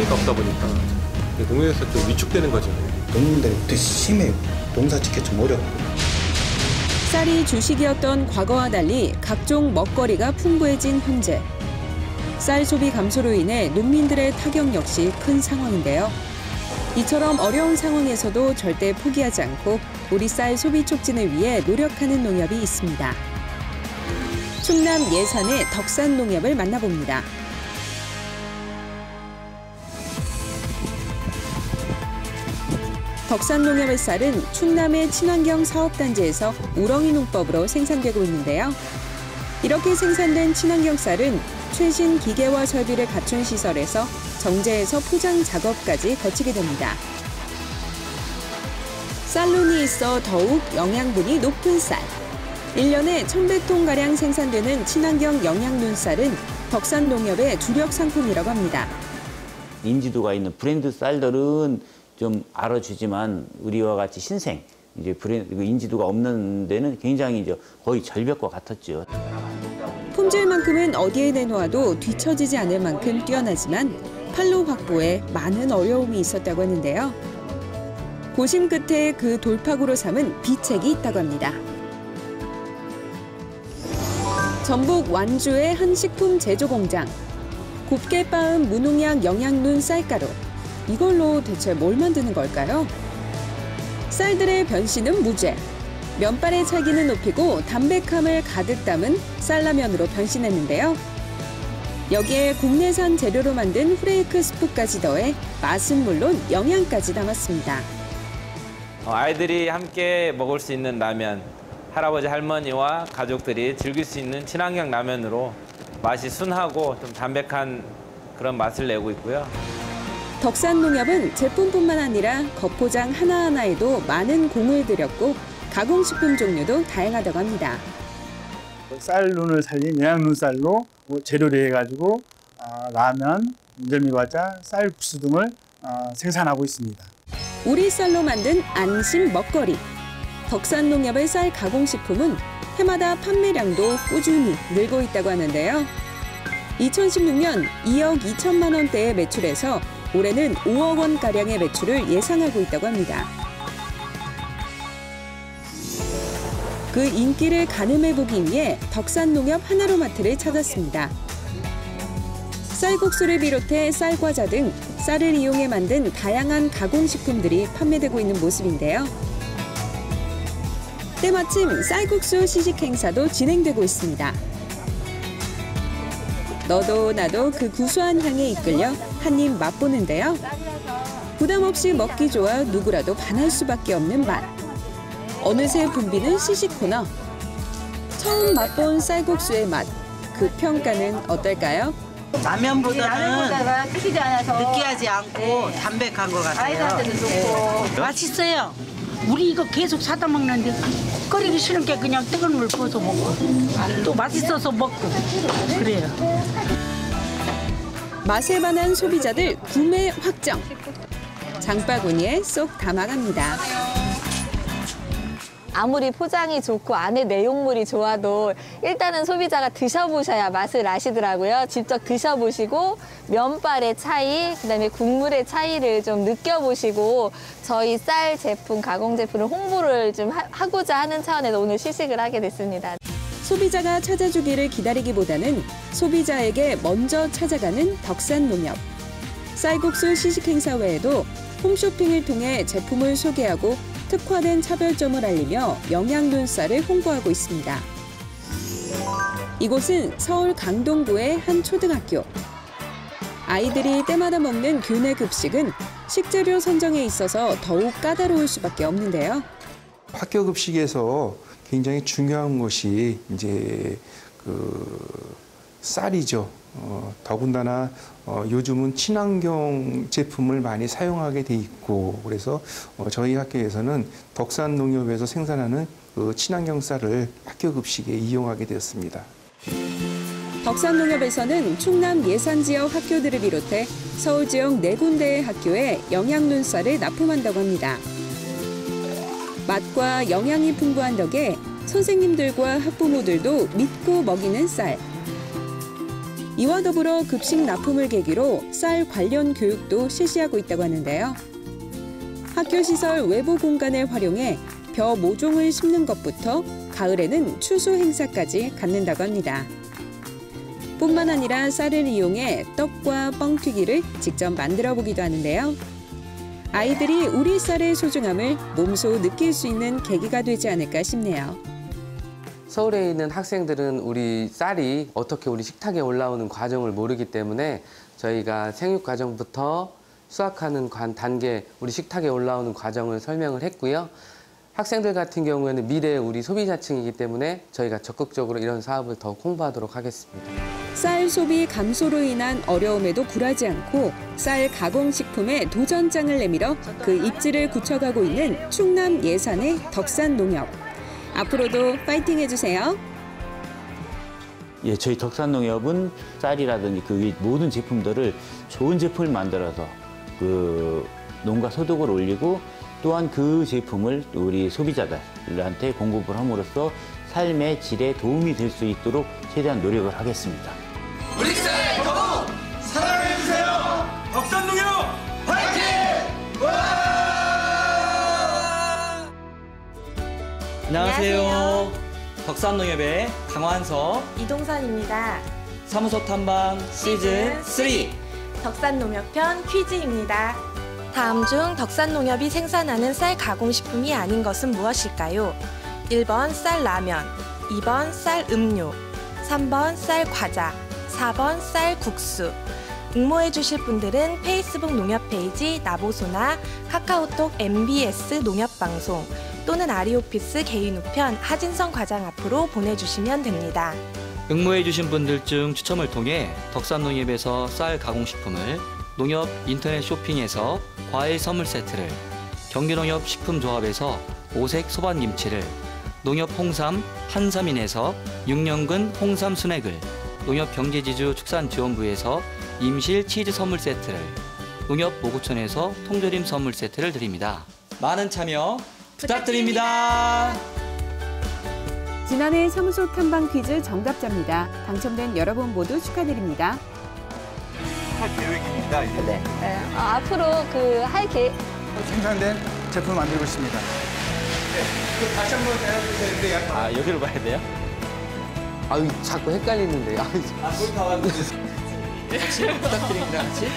소비가 없다 보니까 농협에서 좀 위축되는 거죠. 농민들이 더 심해요. 농사 짓기 좀 어렵고. 쌀이 주식이었던 과거와 달리 각종 먹거리가 풍부해진 현재. 쌀 소비 감소로 인해 농민들의 타격 역시 큰 상황인데요. 이처럼 어려운 상황에서도 절대 포기하지 않고 우리 쌀 소비 촉진을 위해 노력하는 농협이 있습니다. 충남 예산의 덕산 농협을 만나봅니다. 덕산 농협의 쌀은 충남의 친환경 사업단지에서 우렁이 농법으로 생산되고 있는데요. 이렇게 생산된 친환경 쌀은 최신 기계와 설비를 갖춘 시설에서 정제해서 포장 작업까지 거치게 됩니다. 쌀론이 있어 더욱 영양분이 높은 쌀. 1년에 1,100톤가량 생산되는 친환경 영양눈쌀은 덕산 농협의 주력 상품이라고 합니다. 인지도가 있는 브랜드 쌀들은 좀 알아주지만 우리와 같이 신생 이제 브랜드 인지도가 없는 데는 굉장히 이제 거의 절벽과 같았죠. 품질만큼은 어디에 내놓아도 뒤처지지 않을 만큼 뛰어나지만 판로 확보에 많은 어려움이 있었다고 하는데요. 고심 끝에 그 돌파구로 삼은 비책이 있다고 합니다. 전북 완주의 한 식품 제조 공장. 곱게 빻은 무농약 영양눈 쌀가루. 이걸로 대체 뭘 만드는 걸까요? 쌀들의 변신은 무죄. 면발의 찰기는 높이고 담백함을 가득 담은 쌀라면으로 변신했는데요. 여기에 국내산 재료로 만든 후레이크 스프까지 더해 맛은 물론 영양까지 담았습니다. 어, 아이들이 함께 먹을 수 있는 라면, 할아버지 할머니와 가족들이 즐길 수 있는 친환경 라면으로 맛이 순하고 좀 담백한 그런 맛을 내고 있고요. 덕산농협은 제품뿐만 아니라 겉포장 하나하나에도 많은 공을 들였고 가공식품 종류도 다양하다고 합니다. 쌀눈을 살린 영양눈쌀로 재료를 해가지고 어, 라면, 인절미 과자, 쌀국수 등을 어, 생산하고 있습니다. 우리 쌀로 만든 안심 먹거리. 덕산농협의 쌀 가공식품은 해마다 판매량도 꾸준히 늘고 있다고 하는데요. 2016년 2억 2천만 원대의 매출에서 올해는 5억 원가량의 매출을 예상하고 있다고 합니다. 그 인기를 가늠해보기 위해 덕산농협 하나로마트를 찾았습니다. 쌀국수를 비롯해 쌀과자 등 쌀을 이용해 만든 다양한 가공식품들이 판매되고 있는 모습인데요. 때마침 쌀국수 시식 행사도 진행되고 있습니다. 너도 나도 그 구수한 향에 이끌려 한 입 맛보는데요. 부담 없이 먹기 좋아 누구라도 반할 수밖에 없는 맛. 어느새 붐비는 시식 코너. 처음 맛본 쌀국수의 맛. 그 평가는 어떨까요? 라면보다는 크지 않아서 느끼하지 않고 담백한 것 같아요. 아이들한테도 좋고 맛있어요. 우리 이거 계속 사다 먹는데 끓이기 싫은 게 그냥 뜨거운 물 부어서 먹고 또 맛있어서 먹고 그래요. 맛에 반한 소비자들 구매 확정. 장바구니에 쏙 담아갑니다. 아무리 포장이 좋고 안에 내용물이 좋아도 일단은 소비자가 드셔보셔야 맛을 아시더라고요. 직접 드셔보시고 면발의 차이, 그다음에 국물의 차이를 좀 느껴보시고 저희 쌀 제품, 가공 제품을 홍보를 좀 하, 고자 하는 차원에서 오늘 시식을 하게 됐습니다. 소비자가 찾아주기를 기다리기보다는 소비자에게 먼저 찾아가는 덕산 농협. 쌀국수 시식 행사 외에도 홈쇼핑을 통해 제품을 소개하고 특화된 차별점을 알리며 영양눈쌀을 홍보하고 있습니다. 이곳은 서울 강동구의 한 초등학교. 아이들이 때마다 먹는 교내 급식은 식재료 선정에 있어서 더욱 까다로울 수밖에 없는데요. 학교 급식에서 굉장히 중요한 것이 이제 그 쌀이죠. 어, 더군다나 어, 요즘은 친환경 제품을 많이 사용하게 돼 있고 그래서 어, 저희 학교에서는 덕산 농협에서 생산하는 그 친환경 쌀을 학교 급식에 이용하게 되었습니다. 덕산 농협에서는 충남 예산 지역 학교들을 비롯해 서울 지역 네 군데의 학교에 영양눈 쌀을 납품한다고 합니다. 맛과 영양이 풍부한 덕에 선생님들과 학부모들도 믿고 먹이는 쌀. 이와 더불어 급식 납품을 계기로 쌀 관련 교육도 실시하고 있다고 하는데요. 학교 시설 외부 공간을 활용해 벼 모종을 심는 것부터 가을에는 추수 행사까지 갖는다고 합니다. 뿐만 아니라 쌀을 이용해 떡과 뻥튀기를 직접 만들어 보기도 하는데요. 아이들이 우리 쌀의 소중함을 몸소 느낄 수 있는 계기가 되지 않을까 싶네요. 서울에 있는 학생들은 우리 쌀이 어떻게 우리 식탁에 올라오는 과정을 모르기 때문에 저희가 생육 과정부터 수확하는 관- 단계, 우리 식탁에 올라오는 과정을 설명을 했고요. 학생들 같은 경우에는 미래 우리 소비자층이기 때문에 저희가 적극적으로 이런 사업을 더 홍보하도록 하겠습니다. 쌀 소비 감소로 인한 어려움에도 굴하지 않고 쌀 가공식품에 도전장을 내밀어 그 입지를 굳혀가고 있는 충남 예산의 덕산 농협. 앞으로도 파이팅 해주세요. 예, 저희 덕산농협은 쌀이라든지 그외 모든 제품들을 좋은 제품을 만들어서 그 농가 소득을 올리고 또한 그 제품을 우리 소비자들한테 공급을 함으로써 삶의 질에 도움이 될 수 있도록 최대한 노력을 하겠습니다. 우리 쌀 더욱 사랑해주세요. 덕산농협 화이팅! 안녕하세요. 덕산농협의 강환석 이동선입니다. 사무소 탐방 시즌 3. 덕산농협편 퀴즈입니다. 다음 중 덕산농협이 생산하는 쌀 가공식품이 아닌 것은 무엇일까요? 1번 쌀 라면, 2번 쌀 음료, 3번 쌀 과자, 4번 쌀 국수. 응모해 주실 분들은 페이스북 농협 페이지 나보소나 카카오톡 MBS 농협방송 또는 아리오피스 개인 우편 하진성 과장 앞으로 보내주시면 됩니다. 응모해 주신 분들 중 추첨을 통해 덕산농협에서 쌀 가공식품을 농협 인터넷 쇼핑에서 과일 선물 세트를 경기농협 식품조합에서 오색 소반김치를 농협 홍삼 한삼인에서 6년근 홍삼 순액을 농협 경제지주 축산지원부에서 임실 치즈 선물 세트를 농협 모구촌에서 통조림 선물 세트를 드립니다. 많은 참여 부탁드립니다. 지난해 사무소 탐방 퀴즈 정답자입니다. 당첨된 여러분 모두 축하드립니다. 할 계획입니다. 이제. 네. 네. 어, 앞으로 그 할 계획 생산된 제품 만들고 있습니다. 다시 한번 해주세요. 약간. 아 여기로 봐야 돼요? 아유, 자꾸 헷갈리는데. 아, 거기 다 왔는데. 같이 부탁드립니다. 같이.